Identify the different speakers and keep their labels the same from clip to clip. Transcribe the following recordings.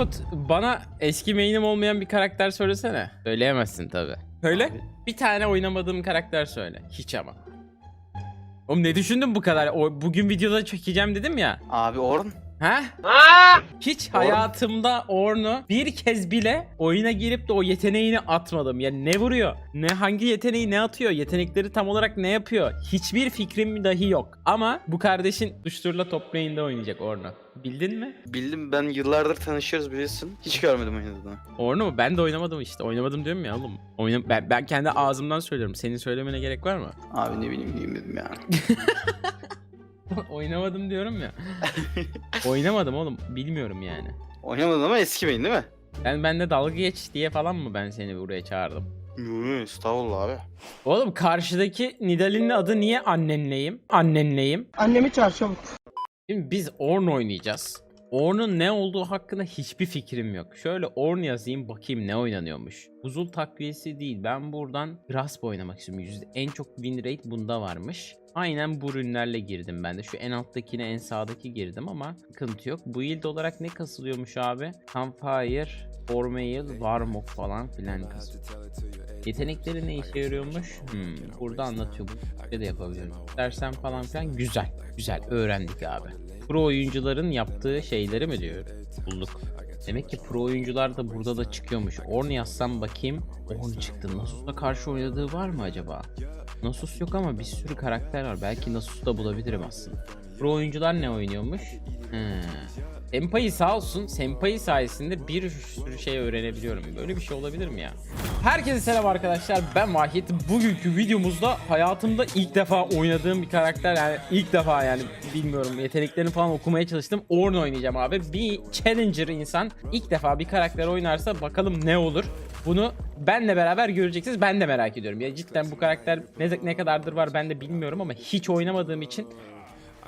Speaker 1: Umut bana eski main'im olmayan bir karakter söylesene. Söyleyemezsin tabi. Söyle. Bir tane oynamadığım karakter söyle. Hiç ama. Oğlum ne düşündün bu kadar? O, bugün videoda çekeceğim dedim ya.
Speaker 2: Abi Orn.
Speaker 1: Ha? Hiç hayatımda Orn'u bir kez bile oyuna girip de o yeteneğini atmadım. Ya ne vuruyor? Ne hangi yeteneği ne atıyor? Yetenekleri tam olarak ne yapıyor? Hiçbir fikrim dahi yok. Ama bu kardeşin Duştur'la top lane'de oynayacak Orn'u. Bildin mi?
Speaker 2: Bildim ben yıllardır tanışıyoruz biliyorsun. Hiç görmedim oynadığını.
Speaker 1: Ornu mu? Ben de oynamadım işte. Oynamadım diyorum ya oğlum. Oyna ben, ben kendi ağzımdan söylüyorum. Senin söylemene gerek var mı?
Speaker 2: Abi ne bileyim diyeyim dedim ya.
Speaker 1: oynamadım diyorum ya. oynamadım oğlum. Bilmiyorum yani.
Speaker 2: Oynamadın ama eski main değil mi?
Speaker 1: Ben bende dalga geç diye falan mı ben seni buraya çağırdım?
Speaker 2: Yoo, Estağfurullah abi.
Speaker 1: Oğlum karşıdaki Nidalee'nin adı niye annenleyim? Annenleyim.
Speaker 3: Annemi çabuk.
Speaker 1: Şimdi biz Ornn oynayacağız. Ornn'un ne olduğu hakkında hiçbir fikrim yok. Şöyle Ornn yazayım bakayım ne oynanıyormuş. Buzul takviyesi değil. Ben buradan Grasp oynamak istiyorum. Yüzde en çok win rate bunda varmış. Aynen bu ürünlerle girdim ben de. Şu en alttakine en sağdaki girdim ama sıkıntı yok. Bu yılda olarak ne kasılıyormuş abi? Campfire, Ormail, Warmok falan filan kasılıyor. Yetenekleri ne işe yarıyormuş? Hmm, burada anlatıyor. Bu de yapabiliyorum. Dersen falan filan güzel. Güzel öğrendik abi. Pro oyuncuların yaptığı şeyleri mi diyor? Bulduk. Demek ki pro oyuncular da burada da çıkıyormuş. Orn yazsam bakayım. Orn çıktı. Nasus'la karşı oynadığı var mı acaba? Nasus yok ama bir sürü karakter var. Belki Nasus'u da bulabilirim aslında. Pro oyuncular ne oynuyormuş? Hmm. Senpai sağ olsun. Senpai sayesinde bir sürü şey öğrenebiliyorum. Böyle bir şey olabilir mi ya? Herkese selam arkadaşlar. Ben Vahit. Bugünkü videomuzda hayatımda ilk defa oynadığım bir karakter. Yani ilk defa yani bilmiyorum yeteneklerini falan okumaya çalıştım. Ornn oynayacağım abi. Bir challenger insan ilk defa bir karakter oynarsa bakalım ne olur. Bunu benle beraber göreceksiniz. Ben de merak ediyorum. Ya cidden bu karakter ne, ne kadardır var ben de bilmiyorum ama hiç oynamadığım için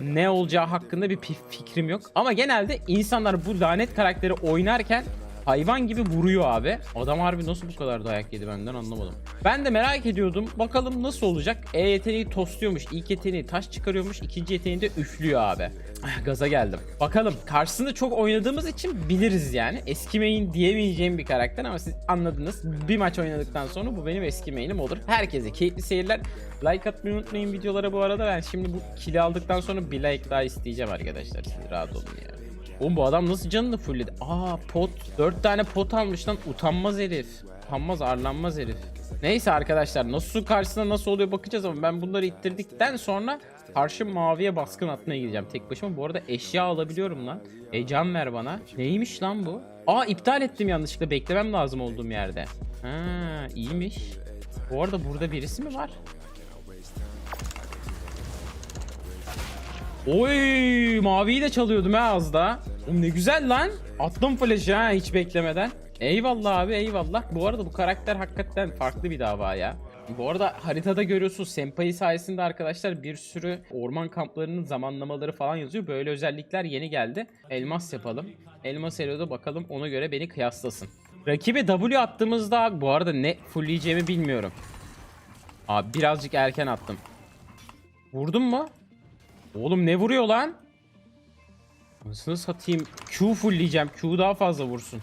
Speaker 1: ne olacağı hakkında bir fikrim yok. Ama genelde insanlar bu lanet karakteri oynarken hayvan gibi vuruyor abi. Adam harbi nasıl bu kadar dayak yedi benden anlamadım. Ben de merak ediyordum. Bakalım nasıl olacak? E yeteneği tosluyormuş. İlk yeteneği taş çıkarıyormuş. ikinci yeteneği de üflüyor abi. Ah, Gaza geldim. Bakalım karşısında çok oynadığımız için biliriz yani. Eski main diyemeyeceğim bir karakter ama siz anladınız. Bir maç oynadıktan sonra bu benim eski main'im olur. Herkese keyifli seyirler. Like atmayı unutmayın videolara bu arada. Ben şimdi bu kili aldıktan sonra bir like daha isteyeceğim arkadaşlar. Siz rahat olun ya. Oğlum bu adam nasıl canını fullledi? Aa pot. 4 tane pot almış lan. Utanmaz herif. Utanmaz arlanmaz herif. Neyse arkadaşlar nasıl karşısında nasıl oluyor bakacağız ama ben bunları ittirdikten sonra karşı maviye baskın atmaya gideceğim tek başıma. Bu arada eşya alabiliyorum lan. E can ver bana. Neymiş lan bu? Aa iptal ettim yanlışlıkla. Beklemem lazım olduğum yerde. Ha iyiymiş. Bu arada burada birisi mi var? Oy maviyi de çalıyordum ha az da. Oğlum ne güzel lan. Attım flash'ı ha hiç beklemeden. Eyvallah abi eyvallah. Bu arada bu karakter hakikaten farklı bir dava ya. Bu arada haritada görüyorsunuz Senpai sayesinde arkadaşlar bir sürü orman kamplarının zamanlamaları falan yazıyor. Böyle özellikler yeni geldi. Elmas yapalım. Elmas Elo'da bakalım ona göre beni kıyaslasın. Rakibe W attığımızda bu arada ne fullleyeceğimi bilmiyorum. Abi birazcık erken attım. Vurdum mu? Oğlum ne vuruyor lan? Nasıl satayım? Q fullleyeceğim. Q daha fazla vursun.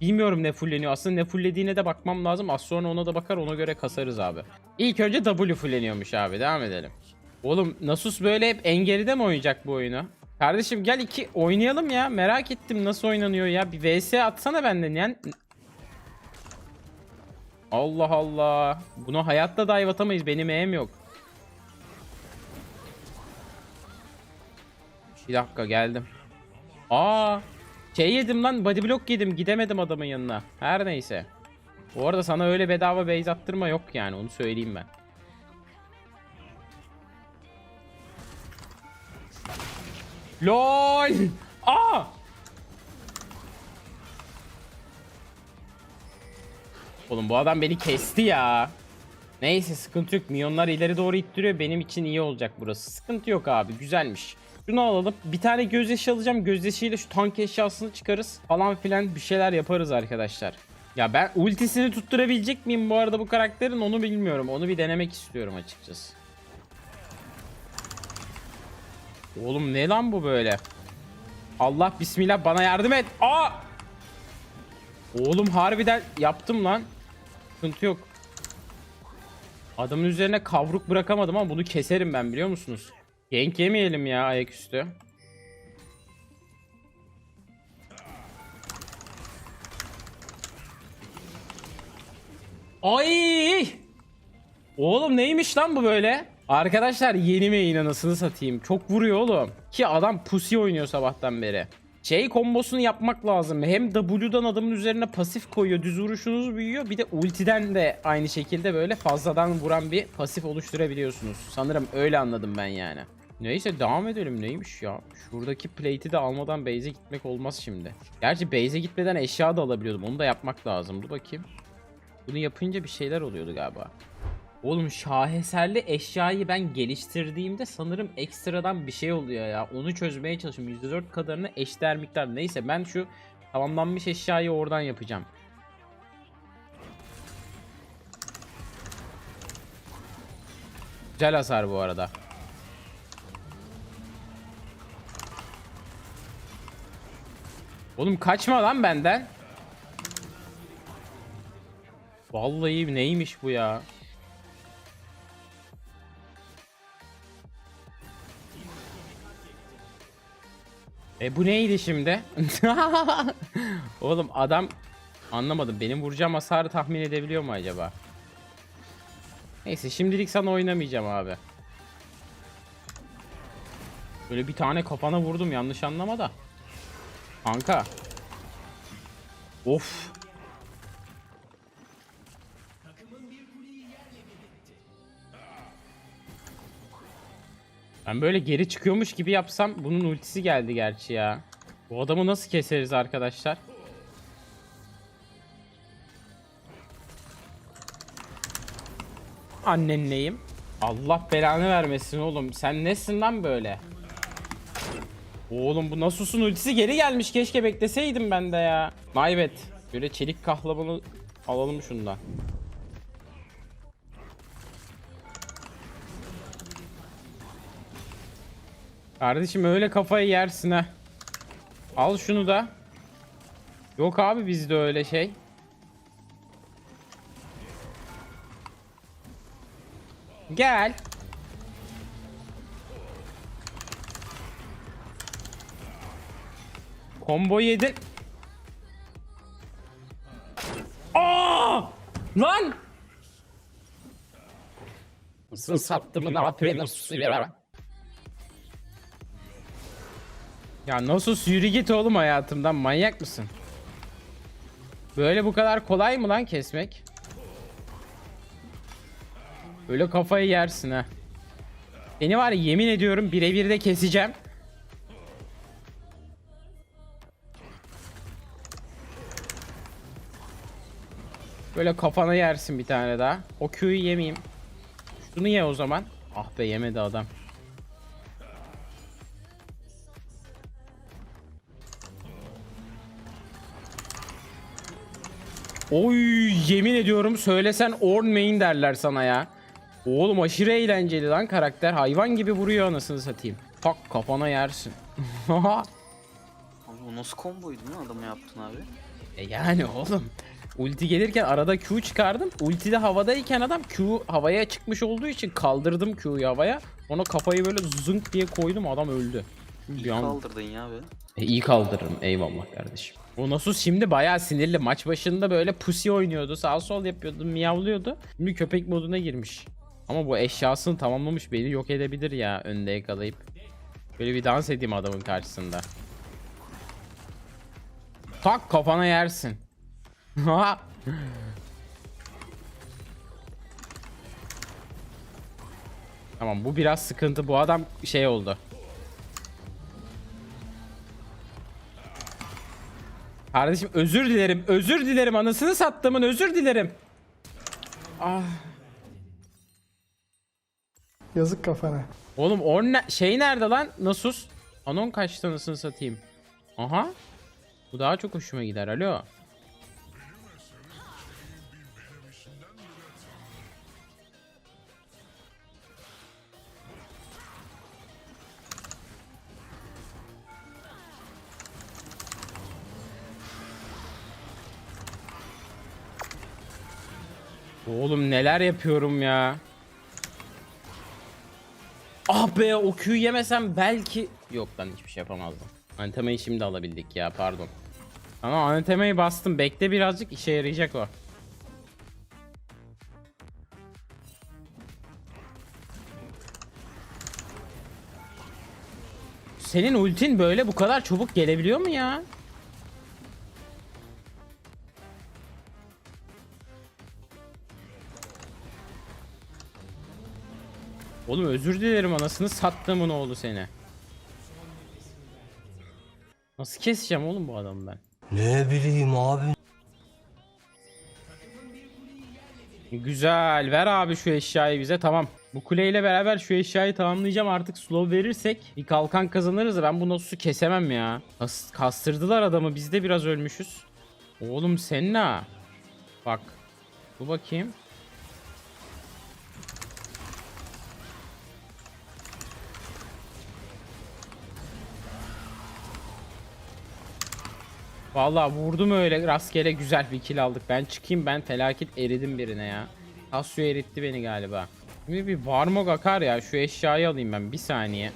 Speaker 1: Bilmiyorum ne fullleniyor. Aslında ne fulllediğine de bakmam lazım. Az sonra ona da bakar ona göre kasarız abi. İlk önce W fullleniyormuş abi. Devam edelim. Oğlum Nasus böyle hep engeride mi oynayacak bu oyunu? Kardeşim gel iki oynayalım ya. Merak ettim nasıl oynanıyor ya. Bir VS atsana benden yani. Allah Allah. Bunu hayatta dive atamayız. Benim eğim yok. Bir dakika geldim. Aa, şey yedim lan body block yedim gidemedim adamın yanına. Her neyse. Bu arada sana öyle bedava base attırma yok yani onu söyleyeyim ben. LOL! Aa! Oğlum bu adam beni kesti ya. Neyse sıkıntı yok. Milyonlar ileri doğru ittiriyor. Benim için iyi olacak burası. Sıkıntı yok abi. Güzelmiş. Şunu alalım. Bir tane gözyaşı alacağım. Gözyaşıyla şu tank eşyasını çıkarız. Falan filan bir şeyler yaparız arkadaşlar. Ya ben ultisini tutturabilecek miyim bu arada bu karakterin onu bilmiyorum. Onu bir denemek istiyorum açıkçası. Oğlum ne lan bu böyle? Allah bismillah bana yardım et. Aa! Oğlum harbiden yaptım lan. Sıkıntı yok. Adamın üzerine kavruk bırakamadım ama bunu keserim ben biliyor musunuz? Gank yemeyelim ya ayaküstü. Ay! Oğlum neymiş lan bu böyle? Arkadaşlar yeni main anasını satayım. Çok vuruyor oğlum. Ki adam pussy oynuyor sabahtan beri. Şey kombosunu yapmak lazım. Hem W'dan adamın üzerine pasif koyuyor. Düz vuruşunuz büyüyor. Bir de ultiden de aynı şekilde böyle fazladan vuran bir pasif oluşturabiliyorsunuz. Sanırım öyle anladım ben yani. Neyse devam edelim. Neymiş ya? Şuradaki plate'i de almadan base'e gitmek olmaz şimdi. Gerçi base'e gitmeden eşya da alabiliyordum. Onu da yapmak lazım. Dur bakayım. Bunu yapınca bir şeyler oluyordu galiba. Oğlum şaheserli eşyayı ben geliştirdiğimde sanırım ekstradan bir şey oluyor ya. Onu çözmeye çalışıyorum. %4 kadarını eşdeğer miktar. Neyse ben şu tamamlanmış eşyayı oradan yapacağım. Güzel hasar bu arada. Oğlum kaçma lan benden. Vallahi neymiş bu ya? E bu neydi şimdi? Oğlum adam anlamadım. Benim vuracağım hasarı tahmin edebiliyor mu acaba? Neyse şimdilik sana oynamayacağım abi. Böyle bir tane kafana vurdum yanlış anlama da. Kanka. Of. Ben böyle geri çıkıyormuş gibi yapsam bunun ultisi geldi gerçi ya. Bu adamı nasıl keseriz arkadaşlar? Annen neyim? Allah belanı vermesin oğlum. Sen nesin lan böyle? Oğlum bu Nasus'un ultisi geri gelmiş. Keşke bekleseydim ben de ya. Maybet. Böyle çelik kahlabanı alalım şundan. Kardeşim öyle kafayı yersin ha. Al şunu da. Yok abi bizde öyle şey. Gel. Combo yedin. Aa! Lan!
Speaker 3: Mısın sattım ne yapayım
Speaker 1: Ya nasıl yürü git oğlum hayatımdan manyak mısın? Böyle bu kadar kolay mı lan kesmek? Böyle kafayı yersin ha. Seni var ya yemin ediyorum birebir de keseceğim. Böyle kafana yersin bir tane daha. O Q'yu yemeyeyim. Şunu ye o zaman. Ah be yemedi adam. Oy yemin ediyorum söylesen Orn main derler sana ya. Oğlum aşırı eğlenceli lan karakter. Hayvan gibi vuruyor anasını satayım. Tak kafana yersin.
Speaker 2: Abi o nasıl komboydu lan adamı yaptın abi?
Speaker 1: e yani oğlum. Ulti gelirken arada Q çıkardım. Ulti de havadayken adam Q havaya çıkmış olduğu için kaldırdım Q'yu havaya. Ona kafayı böyle zınk diye koydum adam öldü. Bir an-
Speaker 2: Kaldırdın ya be.
Speaker 1: E, iyi kaldırırım eyvallah kardeşim. O Nasus şimdi bayağı sinirli. Maç başında böyle pusi oynuyordu. Sağ sol yapıyordu, miyavlıyordu. Şimdi köpek moduna girmiş. Ama bu eşyasını tamamlamış beni yok edebilir ya önde yakalayıp. Böyle bir dans edeyim adamın karşısında. Tak kafana yersin. Tamam bu biraz sıkıntı. Bu adam şey oldu. Kardeşim özür dilerim. Özür dilerim. Anasını sattımın özür dilerim. Ah.
Speaker 4: Yazık kafana.
Speaker 1: Oğlum o ne- şey nerede lan? Nasus? Anon kaçtı anasını satayım. Aha. Bu daha çok hoşuma gider. Alo. Oğlum neler yapıyorum ya. Ah be o Q'yu yemesem belki... Yok lan hiçbir şey yapamazdım. Antemayı şimdi alabildik ya pardon. Ama antemayı bastım. Bekle birazcık işe yarayacak o. Senin ultin böyle bu kadar çabuk gelebiliyor mu ya? Oğlum özür dilerim anasını sattığımın oğlu seni. Nasıl keseceğim oğlum bu adamı ben?
Speaker 5: Ne bileyim abi.
Speaker 1: Güzel ver abi şu eşyayı bize tamam. Bu kuleyle beraber şu eşyayı tamamlayacağım artık slow verirsek bir kalkan kazanırız ben bu Nasus'u kesemem ya. Kas, kastırdılar adamı biz de biraz ölmüşüz. Oğlum Senna. Bak. Bu bakayım. Vallahi vurdum öyle rastgele güzel bir kill aldık. Ben çıkayım ben felaket eridim birine ya. Tasyo eritti beni galiba. Şimdi bir Varmog akar ya. Şu eşyayı alayım ben bir saniye.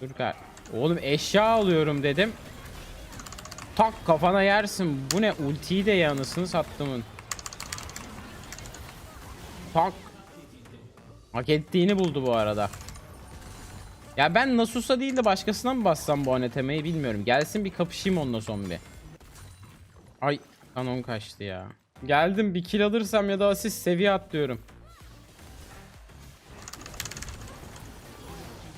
Speaker 1: Dur kar. Oğlum eşya alıyorum dedim. Tak kafana yersin. Bu ne ultiyi de yanısını sattımın. Tak. Hak ettiğini buldu bu arada. Ya ben Nasus'a değil de başkasına mı bassam bu anetemeyi bilmiyorum. Gelsin bir kapışayım onunla son. Ay kanon kaçtı ya. Geldim bir kill alırsam ya da asist seviye atlıyorum.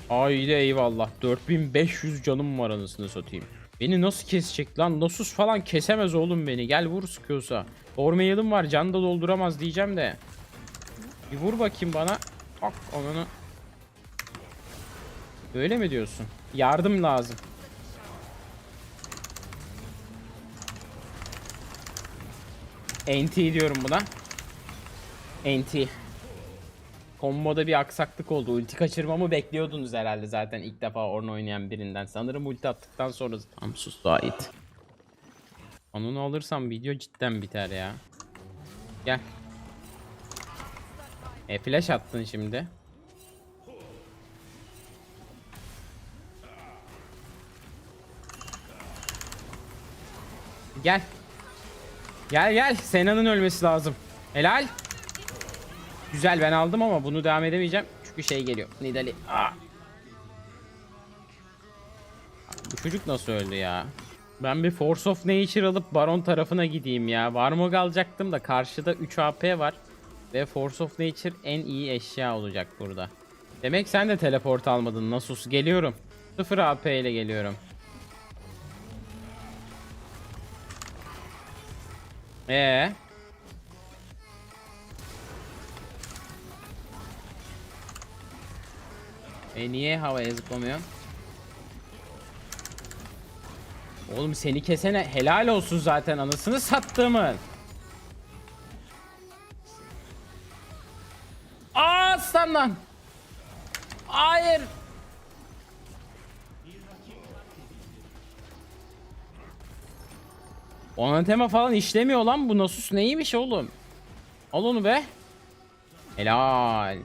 Speaker 1: Haydi eyvallah. 4500 canım var anasını satayım. Beni nasıl kesecek lan? Nasus falan kesemez oğlum beni. Gel vur sıkıyorsa. Ormayalım var can da dolduramaz diyeceğim de. Bir vur bakayım bana. Tak ananı. Öyle mi diyorsun? Yardım lazım. NT diyorum buna. NT. Komboda bir aksaklık oldu. Ulti kaçırmamı bekliyordunuz herhalde zaten ilk defa Ornn oynayan birinden. Sanırım ulti attıktan sonra tam sus daha it. Onu alırsam video cidden biter ya. Gel. E flash attın şimdi. Gel. Gel gel. Sena'nın ölmesi lazım. Helal. Güzel ben aldım ama bunu devam edemeyeceğim. Çünkü şey geliyor. Nidali. Aa. Bu çocuk nasıl öldü ya? Ben bir Force of Nature alıp Baron tarafına gideyim ya. Varmog alacaktım da karşıda 3 AP var. Ve Force of Nature en iyi eşya olacak burada. Demek sen de teleport almadın Nasus. Geliyorum. 0 AP ile geliyorum. Ee. E niye havaya zıplamıyorsun? Oğlum seni kesene helal olsun zaten anasını sattığımın. Aa aslan lan. Hayır. Onatema falan işlemiyor lan bu Nasus neymiş oğlum? Al onu be. Helal.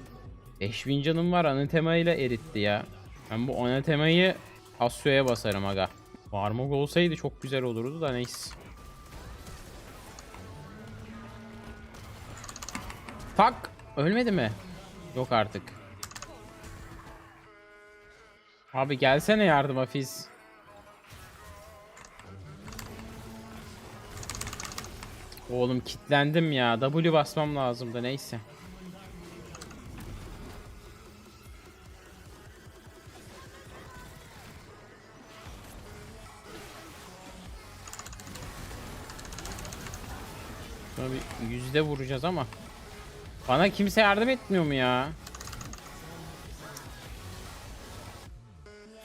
Speaker 1: 5000 canım var Anatema ile eritti ya. Ben bu Anatema'yı Asyo'ya basarım aga. Varmog olsaydı çok güzel olurdu da neyse. Tak. Ölmedi mi? Yok artık. Abi gelsene yardıma Fiz. Oğlum kitlendim ya. W basmam lazımdı neyse. Şuna yüzde vuracağız ama. Bana kimse yardım etmiyor mu ya?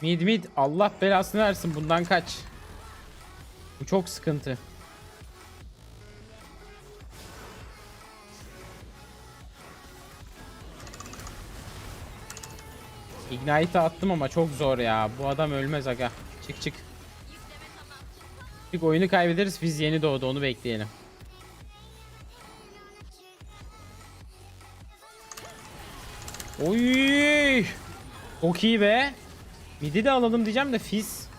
Speaker 1: Mid mid Allah belasını versin bundan kaç. Bu çok sıkıntı. Ignite'ı attım ama çok zor ya. Bu adam ölmez aga. Çık çık. Çık oyunu kaybederiz. Biz yeni doğdu onu bekleyelim. Oy! Çok iyi be. Midi de alalım diyeceğim de Fizz.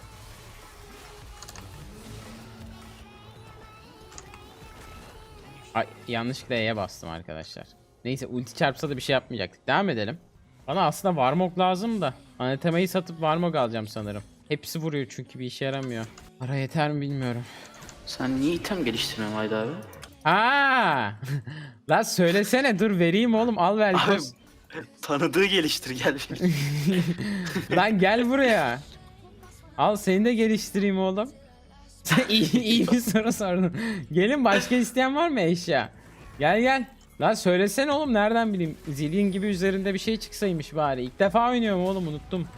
Speaker 1: Ay yanlışlıkla E'ye bastım arkadaşlar. Neyse ulti çarpsa da bir şey yapmayacaktık. Devam edelim. Bana aslında Varmog lazım da. Anatemayı satıp Varmog alacağım sanırım. Hepsi vuruyor çünkü bir işe yaramıyor. Para yeter mi bilmiyorum.
Speaker 2: Sen niye item geliştirmiyorsun Haydi abi?
Speaker 1: Aa! Lan söylesene dur vereyim oğlum al
Speaker 2: Abi
Speaker 1: Velkos.
Speaker 2: tanıdığı geliştir gel.
Speaker 1: Lan gel buraya. Al seni de geliştireyim oğlum. Sen iyi, iyi bir soru sordun. Gelin başka isteyen var mı eşya? Gel gel. Lan söylesene oğlum nereden bileyim. Zilin gibi üzerinde bir şey çıksaymış bari. İlk defa oynuyorum oğlum unuttum.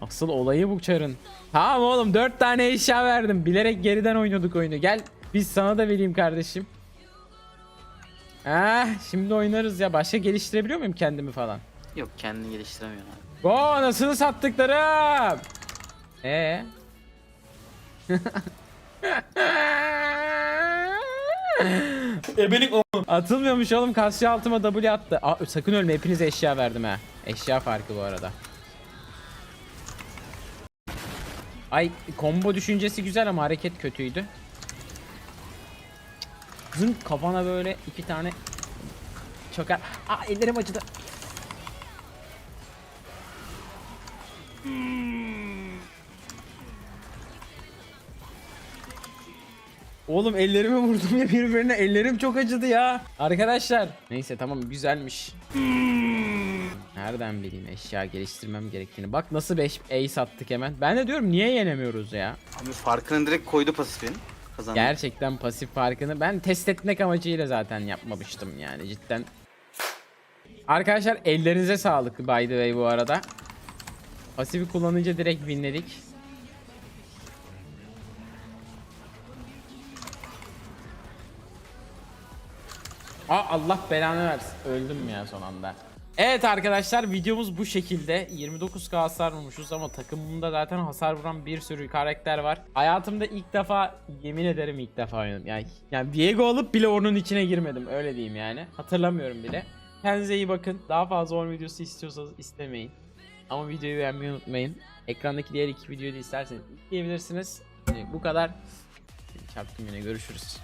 Speaker 1: Asıl olayı bu çarın. Tamam oğlum dört tane eşya verdim. Bilerek geriden oynuyorduk oyunu. Gel biz sana da vereyim kardeşim. Ah şimdi oynarız ya. Başka geliştirebiliyor muyum kendimi falan?
Speaker 2: Yok kendini geliştiremiyorsun abi.
Speaker 1: Go anasını sattıklarım. Ee.
Speaker 3: Ebelik o.
Speaker 1: Atılmıyormuş oğlum kasya altıma W attı. Aa, sakın ölme hepinize eşya verdim ha. Eşya farkı bu arada. Ay combo düşüncesi güzel ama hareket kötüydü. Zınk kafana böyle iki tane çokar. Aa ellerim acıdı. Oğlum ellerimi vurdum ya birbirine ellerim çok acıdı ya. Arkadaşlar. Neyse tamam güzelmiş. Nereden bileyim eşya geliştirmem gerektiğini. Bak nasıl 5 ace attık hemen. Ben de diyorum niye yenemiyoruz ya.
Speaker 2: Abi farkını direkt koydu pasifin. Kazandı.
Speaker 1: Gerçekten pasif farkını ben test etmek amacıyla zaten yapmamıştım yani cidden. Arkadaşlar ellerinize sağlık by the way bu arada. Pasifi kullanınca direkt winledik. Aa Allah belanı versin. Öldüm ya son anda. Evet arkadaşlar videomuz bu şekilde. 29k hasar vurmuşuz ama takımımda zaten hasar vuran bir sürü karakter var. Hayatımda ilk defa yemin ederim ilk defa oynadım. Yani, yani Diego alıp bile onun içine girmedim öyle diyeyim yani. Hatırlamıyorum bile. Kendinize iyi bakın. Daha fazla oyun videosu istiyorsanız istemeyin. Ama videoyu beğenmeyi unutmayın. Ekrandaki diğer iki videoyu da isterseniz izleyebilirsiniz. Bu kadar. Çarptım yine görüşürüz.